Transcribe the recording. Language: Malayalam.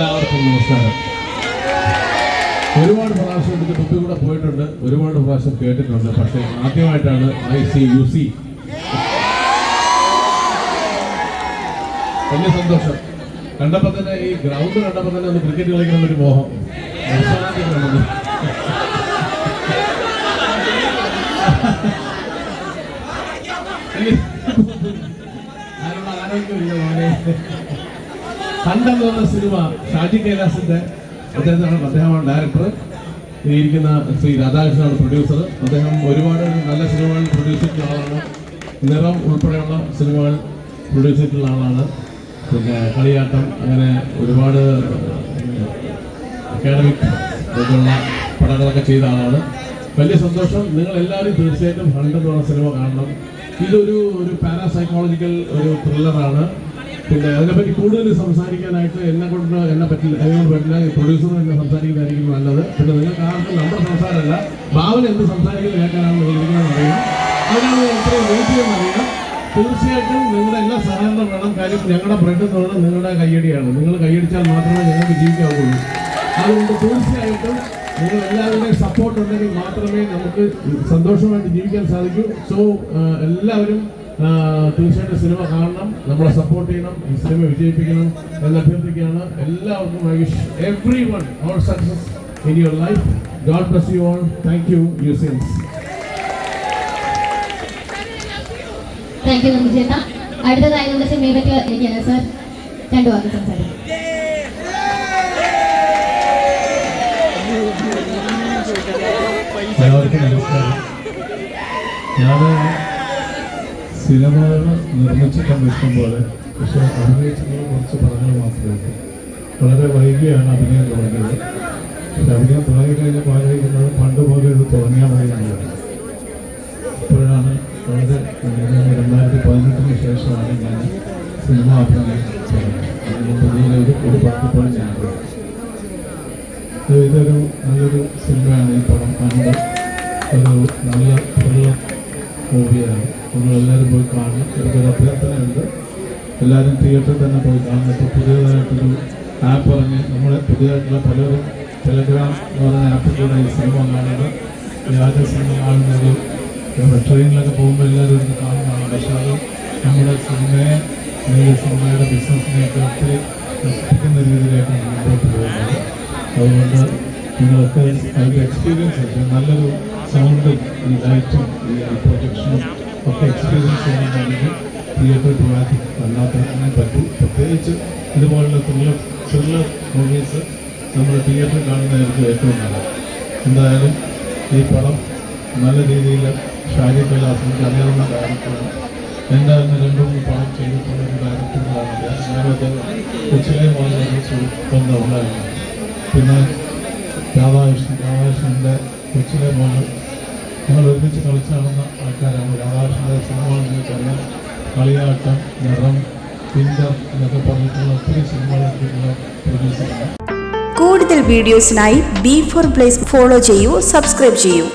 എല്ലാവർക്കും നമസ്കാരം. ഒരുപാട് പ്രാവശ്യം ഇതിന്റെ മുമ്പിൽ കൂടെ പോയിട്ടുണ്ട്. ഒരുപാട് പ്രാവശ്യം കേട്ടിട്ടുണ്ട്. പക്ഷേ ആദ്യമായിട്ടാണ് ഐ സി യു സി. വലിയ സന്തോഷം. കണ്ടപ്പോൾ തന്നെ ഈ ഗ്രൗണ്ട് കണ്ടപ്പോൾ തന്നെ ഒന്ന് ക്രിക്കറ്റ് കളിക്കുന്ന ഒരു മോഹം. ആരോഗ്യമില്ല മോനെ. കണ്ടെന്ന് പറഞ്ഞ സിനിമ ഷാജി കൈലാസിന്റെ അദ്ദേഹത്താണ് അദ്ദേഹമാണ് ഡയറക്ടർ ഇരിക്കുന്ന ശ്രീ രാധാകൃഷ്ണനാണ് പ്രൊഡ്യൂസർ അദ്ദേഹം ഒരുപാട് നല്ല സിനിമകൾ പ്രൊഡ്യൂസ് ചെയ്തിട്ടുള്ള ആളാണ്. നിറം ഉൾപ്പെടെയുള്ള സിനിമകൾ പ്രൊഡ്യൂസ് ചെയ്തിട്ടുള്ള ആളാണ്. പിന്നെ കളിയാട്ടം അങ്ങനെ ഒരുപാട് അക്കാഡമിക് ഇതുള്ള പടങ്ങളൊക്കെ ചെയ്ത ആളാണ്. വലിയ സന്തോഷം. നിങ്ങൾ എല്ലാവരും തീർച്ചയായിട്ടും ഹണ്ട് പറഞ്ഞ സിനിമ കാണണം. ഇതൊരു ഒരു പാരാസൈക്കോളജിക്കൽ ഒരു ത്രില്ലറാണ് പിന്നെ അതിനെപ്പറ്റി കൂടുതൽ സംസാരിക്കാനായിട്ട് എന്നെ കൊണ്ട് എന്നെ പറ്റില്ല. അതിനോട് പറ്റില്ല. പ്രൊഡ്യൂസർ എന്നെ സംസാരിക്കുന്നതായിരിക്കും നല്ലത്. പിന്നെ നിങ്ങൾക്ക് ആർക്കും നമ്മുടെ സംസാരമല്ല. ഭാവന എന്ത് സംസാരിക്കുന്നത് കേൾക്കാനാണെന്ന് ചോദിക്കുന്നത് അറിയാം. അതിനാണ് ഇത്രയും വെയിറ്റ് അറിയാം. തീർച്ചയായിട്ടും നിങ്ങളുടെ എല്ലാ സഹകരണം വേണം. കാര്യം ഞങ്ങളുടെ ബ്രെഡ് എന്ന് നിങ്ങളുടെ കയ്യടിയാണ്. നിങ്ങൾ കൈയടിച്ചാൽ മാത്രമേ ഞങ്ങൾക്ക് ജീവിക്കാവുള്ളൂ. അതുകൊണ്ട് തീർച്ചയായിട്ടും നിങ്ങൾ എല്ലാവരുടെയും സപ്പോർട്ട് ഉണ്ടെങ്കിൽ മാത്രമേ നമുക്ക് സന്തോഷമായിട്ട് ജീവിക്കാൻ സാധിക്കൂ. സോ എല്ലാവരും തീർച്ചയായിട്ടും സിനിമ കാണണം നമ്മളെ സപ്പോർട്ട് ചെയ്യണം ഈ സിനിമ വിജയിപ്പിക്കണം എന്ന് അഭ്യർത്ഥിക്കുകയാണ്. എല്ലാവർക്കും I wish every one all success in your life God bless you all thank you you since thank you നന്ദി ചേട്ടാ അടുത്തതായി നമ്മുടെ സിനിമയെ പറ്റി സാർ രണ്ടു വാക്ക് സംസാരിക്കും. എല്ലാവർക്കും നമസ്കാരം. ഞാൻ സിനിമകൾ നിർമ്മിച്ചിട്ടുണ്ട് ഇഷ്ടംപോലെ പക്ഷെ അഭിനയിച്ചിട്ടുള്ള കുറച്ച് പടങ്ങൾ മാത്രമേ വളരെ വൈകിയാണ് അഭിനയം തുടങ്ങിയത്. പക്ഷെ അഭിനയം തുടങ്ങി കഴിഞ്ഞപ്പോൾ ആലോചിക്കുന്നത് പണ്ട് പോലെ ഇത് തുടങ്ങിയാൽ മതി ഇപ്പോഴാണ് വളരെ രണ്ടായിരത്തി പതിനെട്ടിന് ശേഷമാണ് ഞാൻ സിനിമ അഭിനയം തുടങ്ങിയത്. ഒരു ഒരു പത്തിപ്പോഴും ഞാൻ. ഇതൊരു നല്ലൊരു സിനിമയാണ്. ഈ പടം കണ്ട് ഒരു നല്ല ത്രില്ലർ മൂവിയാണ് നിങ്ങൾ എല്ലാവരും പോയി കാണണം. എനിക്കൊരു അഭ്യർത്ഥനയുണ്ട്. എല്ലാവരും തിയേറ്ററിൽ തന്നെ പോയി കാണണം. ഇപ്പോൾ പുതിയതായിട്ടൊരു ആപ്പ് ഇറങ്ങി. നമ്മളെ പുതിയതായിട്ടുള്ള പലരും ടെലഗ്രാം എന്ന് പറയുന്ന ആപ്പിൽ കൂടെ ഈ സിനിമ കാണുന്നത്. വ്യാജ സിനിമ കാണുന്നത് ട്രെയിനിലൊക്കെ പോകുമ്പോൾ എല്ലാവരും ഇരുന്ന് കാണുന്നതാണ്. പക്ഷേ അത് നമ്മുടെ സിനിമയെ അല്ലെങ്കിൽ സിനിമയുടെ ബിസിനസ്സിനെയൊക്കെ ഒത്തിരി നശിപ്പിക്കുന്ന രീതിയിലേക്കാണ് മുമ്പോട്ട് പോകുന്നത് അതുകൊണ്ട് നിങ്ങളൊക്കെ അതിന്റെ എക്സ്പീരിയൻസ് ഒക്കെ നല്ലൊരു സൗണ്ടും ഈ ലൈറ്റും ഈ പ്രൊജക്ഷനും ഒക്കെ എക്സ്പീരിയൻസ് ചെയ്യണമെന്നുണ്ടെങ്കിൽ തിയേറ്റർ പോകാൻ അല്ലാത്ത അങ്ങനെ പറ്റും. പ്രത്യേകിച്ച് ഇതുപോലുള്ള ത്രില്ലർ ത്രില്ലർ മൂവീസ് നമ്മൾ തിയേറ്ററിൽ കാണുന്നതായിരിക്കും ഏറ്റവും നല്ലത്. എന്തായാലും ഈ പടം നല്ല രീതിയിൽ ഷാരി കൈലാസിന് അറിയാവുന്ന ഡയറക്ടറാണ് തന്നെ രണ്ടു മൂന്ന് പടം ചെയ്തിട്ടുള്ള ഒരു ഡയറക്ടറാണ് ഞാനത് കൊച്ചിലെ മോഹൻലാൽ ബന്ധമുണ്ടായിരുന്നു പിന്നെ രാധാകൃഷ്ണൻ രാധാകൃഷ്ണന്റെ കൊച്ചിലെ മോഹൻ ഞങ്ങൾ ഒരുമിച്ച് കളിച്ചാണെന്ന ആൾക്കാരാണ്. രാധാകൃഷ്ണന്റെ സിനിമകളിലേക്ക് നിങ്ങൾക്കറിയാം കളിയാട്ടം നിറം പിന്തം എന്നൊക്കെ പറഞ്ഞിട്ടുള്ള ഒത്തിരി സിനിമകൾ പ്രൊഡ്യൂസറാണ് കൂടുതൽ വീഡിയോസിനായി ബി ഫോർ പ്ലേസ് ഫോളോ ചെയ്യൂ സബ്സ്ക്രൈബ് ചെയ്യൂ.